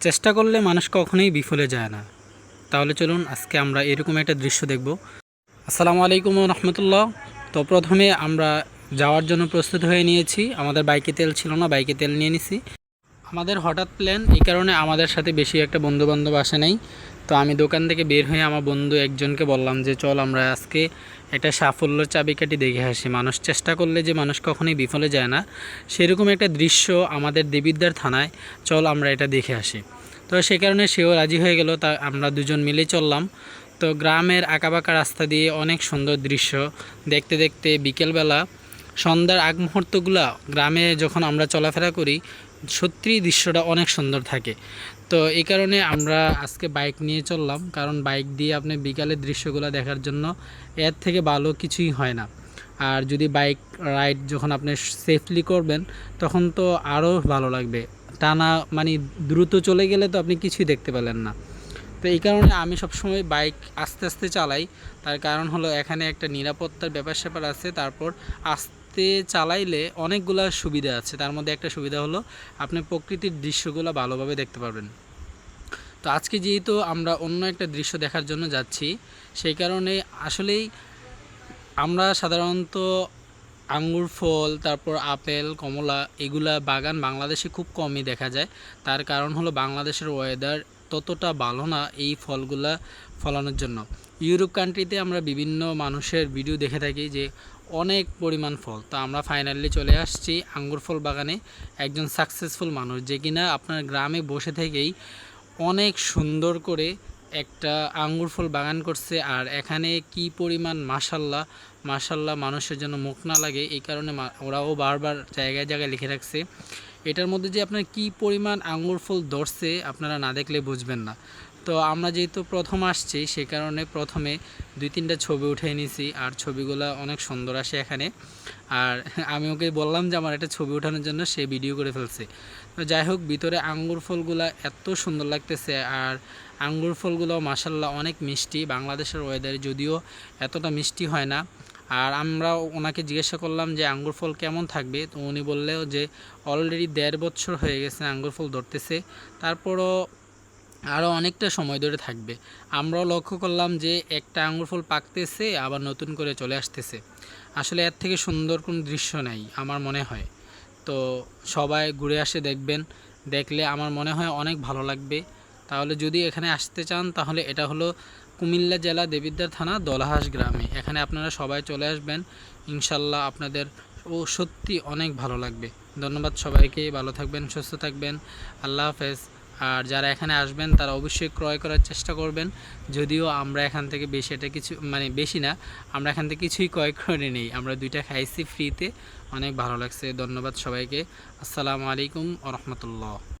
চেষ্টা করলে মানুষ কখনোই বিফলে যায় না। তাহলে চলুন আজকে আমরা এরকম একটা দৃশ্য দেখব। আসসালামু আলাইকুম রহমতুল্লাহ। তো প্রথমে আমরা যাওয়ার জন্য প্রস্তুত হয়ে নিয়েছি। আমাদের বাইকে তেল ছিল না, বাইকে তেল নিয়ে নিছি। আমাদের হঠাৎ প্ল্যান এই কারণে আমাদের সাথে বেশি একটা বন্ধুবান্ধব আসে নাই। তো আমি দোকান থেকে বের হয়ে আমার বন্ধু একজনকে বললাম যে, চল আমরা আজকে একটা সাফল্যর চাবিকাঠি দেখে আসি। মানুষ চেষ্টা করলে যে মানুষ কখনোই বিফলে যায় না। সেরকম একটা দৃশ্য আমাদের দেবিদ্বার থানায়, চল আমরা এটা দেখে আসি। তো সে কারণে সেও রাজি হয়ে গেল, তা আমরা দুজন মিলে চললাম। তো গ্রামের আঁকাবাঁকা রাস্তা দিয়ে অনেক সুন্দর দৃশ্য। দেখতে দেখতে বিকেলবেলা সন্ধ্যার আগ মুহূর্তগুলো গ্রামে যখন আমরা চলাফেরা করি সত্যি দৃশ্যটা অনেক সুন্দর থাকে। তো এই কারণে আমরা আজকে বাইক নিয়ে চললাম। কারণ বাইক দিয়ে আপনি বিকালের দৃশ্যগুলো দেখার জন্য এর থেকে ভালো কিছুই হয় না। আর যদি বাইক রাইড যখন আপনি সেফলি করবেন, তখন তো আরও ভালো লাগবে। টানা মানে দ্রুত চলে গেলে তো আপনি কিছুই দেখতে পেলেন না। তো এই কারণে আমি সবসময় বাইক আস্তে আস্তে চালাই। তার কারণ হলো এখানে একটা নিরাপত্তার ব্যাপার স্যাপার আছে। তারপর আস্তে চালাইলে অনেকগুলো সুবিধা আছে। তার মধ্যে একটা সুবিধা হলো, আপনি প্রকৃতির দৃশ্যগুলো ভালোভাবে দেখতে পারবেন। তো আজকে যেহেতু আমরা অন্য একটা দৃশ্য দেখার জন্য যাচ্ছি, সেই কারণে আসলেই আমরা সাধারণত আঙ্গুর ফল, তারপর আপেল, কমলা, এগুলা বাগান বাংলাদেশে খুব কমই দেখা যায়। তার কারণ হলো বাংলাদেশের ওয়েদার ততটা ভালো না এই ফলগুলা ফলানোর জন্য। ইউরোপ কান্ট্রিতে আমরা বিভিন্ন মানুষের ভিডিও দেখে থাকি যে অনেক পরিমাণ ফল। তো আমরা ফাইনালি চলে আসছি আঙ্গুর ফল বাগানে একজন সাকসেসফুল মানুষ যে কিনা আপনার গ্রামে বসে থেকেই অনেক সুন্দর করে একটা আঙ্গুর ফল বাগান করছে আর এখানে কি পরিমাণ মাসাল্লাহ মাসাল্লাহ মানুষের জন্য মুখ না লাগে এই কারণে ওরাও বারবার জায়গায় জায়গায় লিখে রাখছে। এটার মধ্যে যে আপনার কি পরিমাণ আঙ্গুর ফল ধরছে আপনারা না দেখলে বুঝবেন না। তো আমরা যেহেতু প্রথম আসছি, সে কারণে প্রথমে দুই তিনটা ছবি উঠিয়ে নিয়েছি আর ছবিগুলো অনেক সুন্দর আসে এখানে। আর আমি ওকে বললাম যে আমার একটা ছবি ওঠানোর জন্য সে ভিডিও করে ফেলছে। তো যাই হোক, ভিতরে আঙ্গুর ফলগুলো এত সুন্দর লাগতেছে আর আঙ্গুর ফলগুলো মাসাল্লাহ অনেক মিষ্টি। বাংলাদেশের ওয়েদারে যদিও এতটা মিষ্টি হয় না আর আমরা ওনাকে জিজ্ঞাসা করলাম যে, আঙ্গুর ফল কেমন থাকবে? তো উনি বললেও যে, অলরেডি দেড় বছর হয়ে গেছে আঙ্গুর ফল ধরতেছে। তারপরও আরও অনেকটা সময় ধরে থাকবে। আমরাও লক্ষ্য করলাম যে, একটা আঙ্গুর ফল পাকতেছে, আবার নতুন করে চলে আসতেছে। আসলে এর থেকে সুন্দর কোনো দৃশ্য নেই, আমার মনে হয়। তো সবাই ঘুরে আসে দেখবেন। দেখলে আমার মনে হয় অনেক ভালো লাগবে। তাহলে যদি এখানে আসতে চান, তাহলে এটা হলো কুমিল্লা জেলা দেবিদ্বার থানা দলহাস গ্রামে। এখানে আপনারা সবাই চলে আসবেন। ইনশাল্লাহ আপনাদের ও সত্যি অনেক ভালো লাগবে। ধন্যবাদ সবাইকে, ভালো থাকবেন, সুস্থ থাকবেন। আল্লাহ হাফেজ। আর যারা এখানে আসবেন, তারা অবশ্যই ক্রয় করার চেষ্টা করবেন। যদিও আমরা এখান থেকে বেশি এটা কিছু মানে বেশি না, আমরা এখান থেকে কিছুই ক্রয় করে নেই। আমরা দুইটা খাইছি ফ্রিতে অনেক ভালো লাগছে। ধন্যবাদ সবাইকে। আসসালামু আলাইকুম আ রহমতুল্লাহ।